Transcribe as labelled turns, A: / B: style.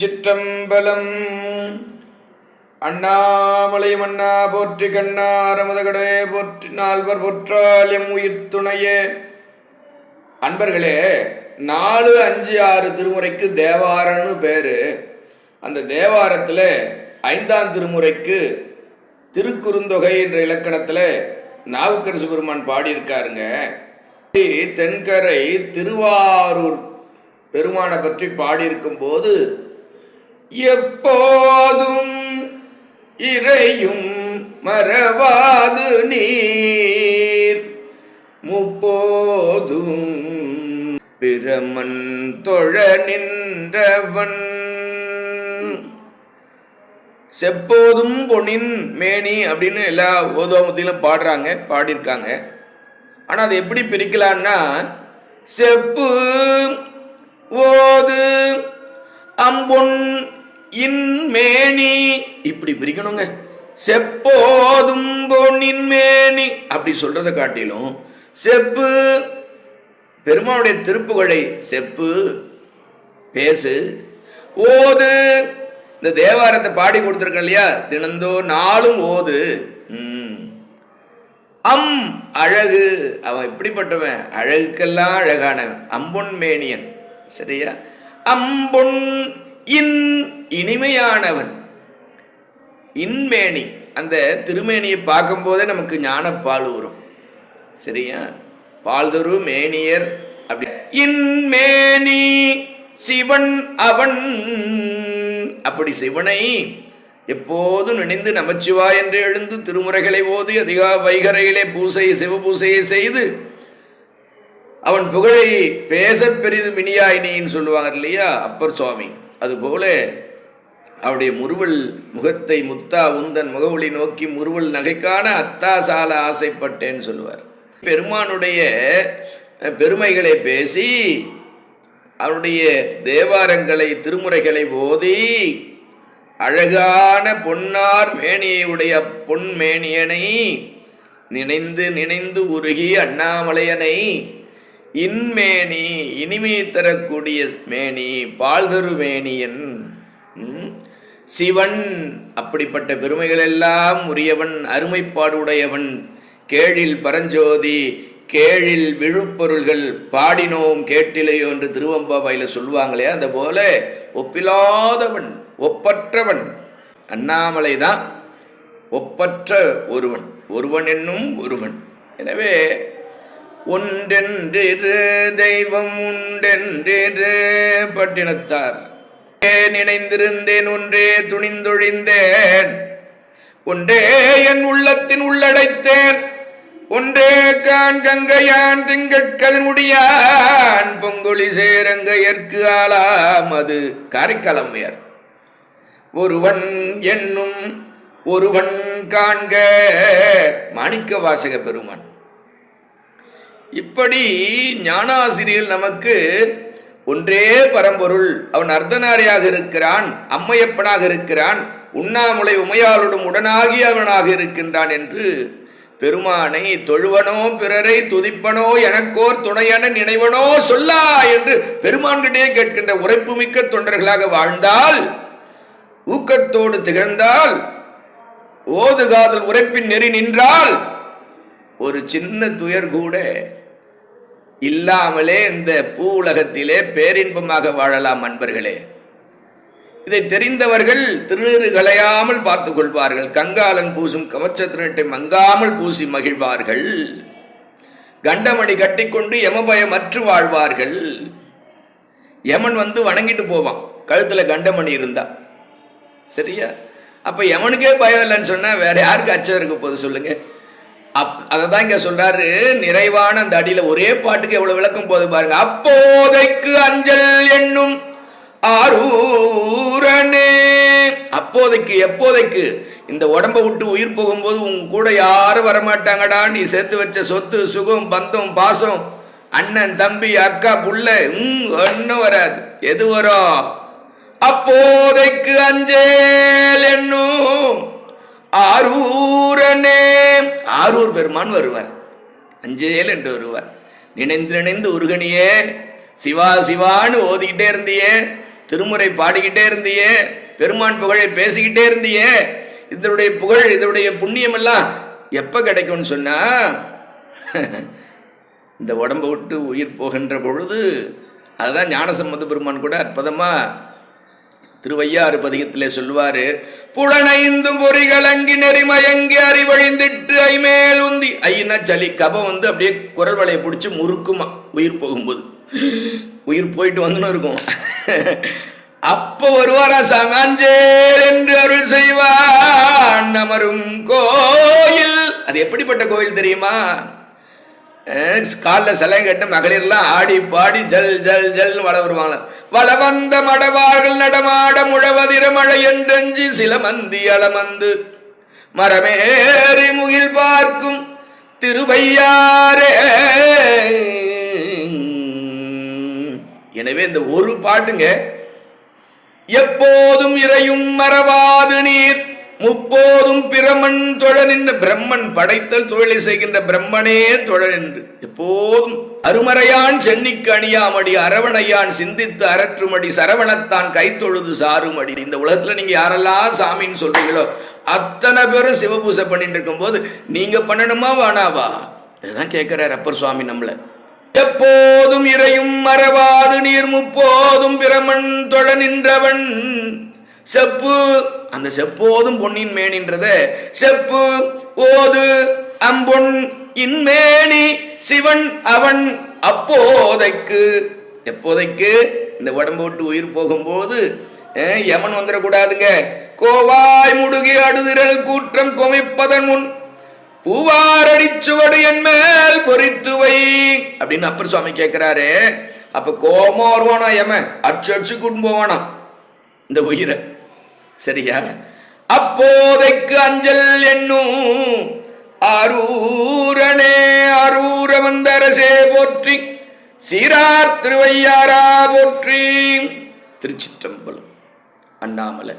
A: சிற்றம்பலம். அண்ணாமலை மன்னா போற்றி கண்ணாரமதகடே போற்றி நால்வர் போற்றால் எம் உயிர் துணையே. அன்பர்களே நாலு அஞ்சு ஆறு திருமுறைக்கு தேவாரன்னு பேரு. அந்த தேவாரத்தில் ஐந்தாம் திருமுறைக்கு திருக்குறுந்தொகை என்ற இலக்கணத்தில் நாவுக்கரசு பெருமான் பாடியிருக்காருங்க. தென்கரை திருவாரூர் பெருமானை பற்றி பாடியிருக்கும் போது எப்போதும் இறையும் மறவாது நீர். முப்போதும் பிரமன் தொழ நின்றவன். செப்போதும் பொன்னின் மேனி அப்படின்னு எல்லா ஓதோமத்திலும் பாடுறாங்க பாடியிருக்காங்க. ஆனால் அதை எப்படி பிரிக்கலான்னா செப்பு ஓது அம்பொன் இன்மேனி. இப்படி பிரிக்கணுங்க செப்போதும் பொன்னின் மேனி அப்படி சொல்றதை காட்டிலும் செப்பு பெருமானுடைய திருப்புகழை செப்பு பேசு ஓது. இந்த தேவாரத்தை பாடி கொடுத்துருக்கேன் இல்லையா? தினந்தோ நாளும் ஓது. ம். அம் அழகு. அவன் இப்படிப்பட்டவன் அழகுக்கெல்லாம் அழகானவன். அம்பொன் மேனியன் சரியா? அம்பொன் இன் இனிமையானவன். இன்மேனி. அந்த திருமேனியை பார்க்கும்போதே நமக்கு ஞானப்பால் வரும் சரியா? பால்தரு மேனியர் அப்படி. இன்மேனி சிவன் அவன். அப்படி சிவனை எப்போதும் நினைந்து நமச்சிவா என்று எழுந்து திருமுறைகளை ஓதி அதிகா வைகரையிலே பூசை சிவபூசையை செய்து அவன் புகழை பேச பெரிது மினியாயினின்னு சொல்லுவாங்க இல்லையா? அப்பர் சுவாமி. அதுபோல அவருடைய முறுவல் முகத்தை முத்தா உந்தன் முகவொளி நோக்கி முறுவல் நகைக்கான அத்தா சால ஆசைப்பட்டேன்னு சொல்லுவார். பெருமானுடைய பெருமைகளை பேசி அவருடைய தேவாரங்களை திருமுறைகளை ஓதி அழகான பொன்னார் மேனியுடைய பொன் மேனியனை நினைந்து நினைந்து உருகி அண்ணாமலையனை இன்மேனி இனிமை தரக்கூடிய மேனி பால்தரு மேனியன் ம், சிவன் அப்படிப்பட்ட பெருமைகள் எல்லாம் உரியவன் அருமைப்பாடு உடையவன் கேழில் பரஞ்சோதி கேழில் விழுப்பொருள்கள் பாடினோம் கேட்டிலையோ என்று திருவம்பாவையில சொல்லுவாங்களே அந்த போல ஒப்பிலாதவன் ஒப்பற்றவன். அண்ணாமலை தான் ஒப்பற்ற ஒருவன் ஒருவன் என்னும் ஒருவன். எனவே ஒன்றென்றிரு தெய்வம் உண்டென்றிரு பட்டினத்தார். நினைந்திருந்தேன் ஒன்றே துணிந்தொழிந்தேன். ஒன்றே என் உள்ளத்தின் உள்ளடைத்தேன். ஒன்றே கான் கங்கையான் திங்கட்கதனுடையான் பொங்கொழி சேரங்கையற்கு ஆளாம் அது காரைக்காலம்மையார் ஒருவன் என்னும் ஒருவன் காண்க மாணிக்க வாசக பெருமான். இப்படி ஞானாசிரியர் நமக்கு ஒன்றே பரம்பொருள். அவன் அர்த்தநாரியாக இருக்கிறான் அம்மையப்பனாக இருக்கிறான் உண்ணாமுலை உமையாளுடன் உடனாகி அவனாக இருக்கின்றான் என்று பெருமானை தொழுவனோ பிறரை துதிப்பனோ எனக்கோர் துணையென நினைவனோ சொல்லா என்று பெருமான்கிட்டே கேட்கின்ற உரைப்புமிக்க தொண்டர்களாக வாழ்ந்தால் ஊக்கத்தோடு திகழ்ந்தால் ஓதுகாதல் உரைப்பின் நெறி நின்றால் ஒரு சின்ன துயர் கூட இல்லாமலே இந்த பூ உலகத்திலே பேரின்பமாக வாழலாம் அன்பர்களே. இதை தெரிந்தவர்கள் திருநீறு கலையாமல் பார்த்துக் கொள்வார்கள். கங்காலன் பூசும் கவச்சத்திரட்டை மங்காமல் பூசி மகிழ்வார்கள். கண்டமணி கட்டிக்கொண்டு யமபயம் அற்று வாழ்வார்கள். யமன் வந்து வணங்கிட்டு போவான். கழுத்துல கண்டமணி இருந்தா. சரியா? அப்ப யமனுக்கே பயம் இல்லைன்னு சொன்னா வேற யாருக்கு அச்சம் இருக்க போகுது சொல்லுங்க. அப் அதை தான் இங்க சொல்றாரு நிறைவான அந்த அடியில ஒரே பாட்டுக்கு எவ்வளவு விளக்கம் போது பாருங்க. அப்போதைக்கு அஞ்சல் என்னும் ஆரூரனே. அப்போதைக்கு எப்போதைக்கு? இந்த உடம்ப விட்டு உயிர் போகும்போது உன் கூட யாரும் வரமாட்டாங்கடா. நீ சேர்த்து வச்ச சொத்து சுகம் பந்தம் பாசம் அண்ணன் தம்பி அக்கா புள்ள உம் ஒன்றும் வராது. எது வரும்? அப்போதைக்கு அஞ்சேல் என்னும் ஆரூரனே. ஆரூர் பெருமான் வருவார். அஞ்சேல் என்று வருவார். நினைந்து நினைந்து உருகணியே. சிவா சிவான்னு ஓதிக்கிட்டே இருந்தியே. திருமுறை பாடிக்கிட்டே இருந்தியே. பெருமான் புகழை பேசிக்கிட்டே இருந்தியே. இதனுடைய புகழ் இதனுடைய புண்ணியம் எல்லாம் எப்ப கிடைக்கும்னு சொன்னா இந்த உடம்பை விட்டு உயிர் போகின்ற பொழுது அதுதான் ஞானசம்பந்த பெருமான் கூட அற்புதமா திருவையாறு பதிகத்திலே சொல்லுவாரு புலனைந்தும் பொறிகளங்கி நெறிமயங்கி அறிவழிந்திட்டு ஐமேல் உந்தி ஐனா சளி கபம் வந்து அப்படியே குரல் வலையை பிடிச்சி முறுக்குமா உயிர் போகும்போது. உயிர் போயிட்டு வந்துன்னு இருக்கும். அப்போ வருவாரா சாமாஞ்சேல் என்று அருள் செய்வான் அமரும் கோயில். அது எப்படிப்பட்ட கோயில் தெரியுமா? காலில் சிலை கட்டு மகளிர்லாம் ஆடி பாடி ஜல் ஜல் ஜல்னு வள வருவாங்க வள வந்த மடவார்கள் நடமாட முழவதிர மழை என்றெஞ்சு சில மந்தி அளமந்து. மரமேறி முகில் பார்க்கும் திருவையாரே எனவே இந்த ஒரு பாட்டுங்க எப்போதும் இறையும் மறவாது நீர் முப்போதும் பிரமன் தொழ நின்ற பிரம்மன் படைத்தல் தொழிலை செய்கின்ற பிரம்மனே தொழ நின்று எப்போதும் அருமறையான் சென்னிக்கு அணியாமடி அரவணையான் சிந்தித்து அரற்றுமடி சரவணத்தான் கைத்தொழுது சாருமடி. இந்த உலகத்துல நீங்க யாரெல்லாம் சாமின்னு சொல்றீங்களோ அத்தனை பேரும் சிவபூசை பண்ணிட்டு இருக்கும்போது நீங்க பண்ணணுமா வானாவா இதுதான் கேட்கிறார் அப்பர் சுவாமி நம்மள. எப்போதும் இறையும் மறவாது நீர் முப்போதும் பிரமன் தொழ நின்றவன். செப்பு. அந்த செப்போதும் பொன்னின் மேனின்றத. செப்பு ஓது அம்பொன் இன்மேனி சிவன் அவன் அப்போதைக்கு. எப்போதைக்கு? இந்த உடம்பு விட்டு உயிர் போகும்போது யமன் வந்துடக்கூடாதுங்க. கோவாய் முடுகி அடுதிரல் கூற்றம் கொமைப்பதன் முன் பூவாரடி சுவடு என் மேல் பொறித்துவை அப்படின்னு அப்பர் சுவாமி கேட்கிறாரு அப்ப கோபம் வருவானா யம அச்சு அச்சு கூட்டு போவானா இந்த உயிரை. சரியா? அப்போதைக்கு அஞ்சல் என்னும் அரூரனே அரூர வந்தரசே போற்றி சீரார் திருவையாரா போற்றி. திருச்சிற்றம்பலம் அண்ணாமலை.